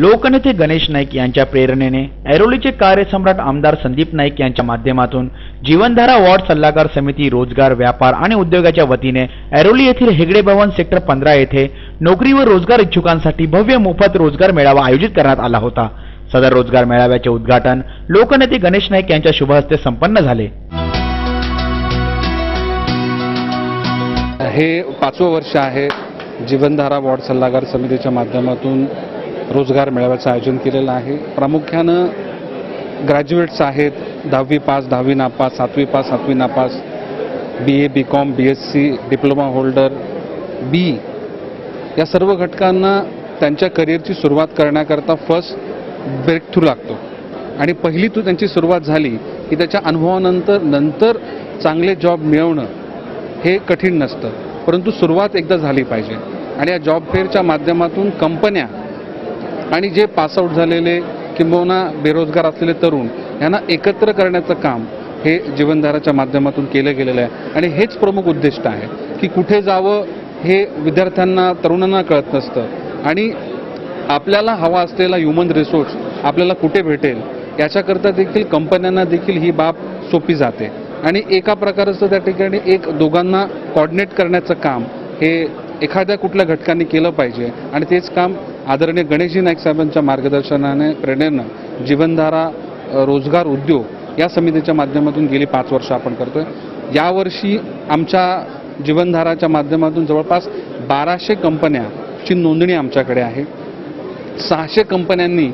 लोकनेते गणेश नाईक यांच्या प्रेरणेने ऐरोलीचे कार्यसम्राट आमदार संदीप नाईक यांच्या माध्यमातून जीवनधारा वॉर्ड सल्लागार समिती रोजगार व्यापार आणि उद्योगाच्या वतीने ऐरोली येथील हेगडे भवन सेक्टर पंधरा येथे नोकरी व रोजगार इच्छुकांसाठी भव्य मोफत रोजगार मेळावा आयोजित करण्यात आला होता. सदर रोजगार मेळाव्याचे उद्घाटन लोकनेते गणेश नाईक यांच्या शुभहस्ते संपन्न झाले. हे पाचवं वर्ष आहे जीवनधारा वॉर्ड सल्लागार समितीच्या माध्यमातून रोजगार मेळाव्याचं आयोजन केलेलं आहे. प्रामुख्यानं ग्रॅज्युएट्स आहेत दहावी पास दहावी नापास सातवी पास सातवी नापास B A B com B S C diploma holder बी या सर्व घटकांना त्यांच्या करिअरची सुरुवात करण्याकरता फर्स्ट ब्रेक थ्रू लागतो. आणि पहिली तू त्यांची सुरुवात झाली की त्याच्या अनुभवानंतर नंतर चांगले जॉब मिळवणं हे कठीण नसतं. परंतु सुरुवात एकदा झाली पाहिजे. आणि या जॉब फेअरच्या माध्यमातून कंपन्या आणि जे पासआउट झालेले किंबहुना बेरोजगार असलेले तरुण यांना एकत्र करण्याचं काम हे जीवनधाराच्या माध्यमातून केलं गेलेलं आहे. आणि हेच प्रमुख उद्दिष्ट आहे की कुठे जावं हे विद्यार्थ्यांना तरुणांना कळत नसतं. आणि आपल्याला हवा असलेला ह्युमन रिसोर्स आपल्याला कुठे भेटेल याच्याकरता देखील कंपन्यांना देखील ही बाब सोपी जाते. आणि एका प्रकारचं त्या ठिकाणी एक दोघांना कॉर्डिनेट करण्याचं काम हे एखाद्या कुठल्या घटकांनी केलं पाहिजे. आणि तेच काम आदरणीय गणेशजी नाईक साहेबांच्या मार्गदर्शनाने प्रेरणेनं जीवनधारा रोजगार उद्योग या समितीच्या माध्यमातून गेली पाच वर्ष आपण करतोय. यावर्षी आमच्या जीवनधाराच्या माध्यमातून जवळपास बाराशे कंपन्याची नोंदणी आमच्याकडे आहे. सहाशे कंपन्यांनी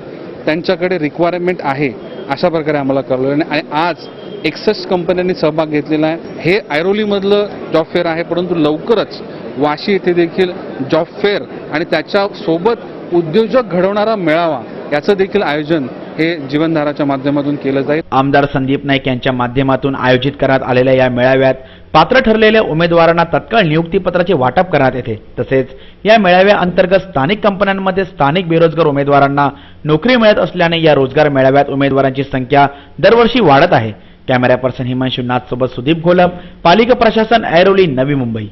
त्यांच्याकडे रिक्वायरमेंट आहे अशा प्रकारे आम्हाला कळवलं आणि आज एकसष्ट कंपन्यांनी सहभाग घेतलेला आहे. हे ऐरोलीमधलं जॉब फेअर आहे परंतु लवकरच वाशी येथे देखील जॉब फेअर आणि त्याच्यासोबत उद्योजक घडवणारा मेळावा याचं देखील आयोजन हे जीवनधाराच्या माध्यमातून केलं जाईल. आमदार संदीप नाईक यांच्या माध्यमातून आयोजित करण्यात आलेल्या या मेळाव्यात पात्र ठरलेल्या उमेदवारांना तत्काळ नियुक्तीपत्राचे वाटप करण्यात येते. तसेच या मेळाव्या अंतर्गत स्थानिक कंपन्यांमध्ये स्थानिक बेरोजगार उमेदवारांना नोकरी मिळत असल्याने या रोजगार मेळाव्यात उमेदवारांची संख्या दरवर्षी वाढत आहे. कॅमेरा पर्सन हिमांशू नाथ सोबत सुदीप घोलप पालिका प्रशासन ऐरोली नवी मुंबई.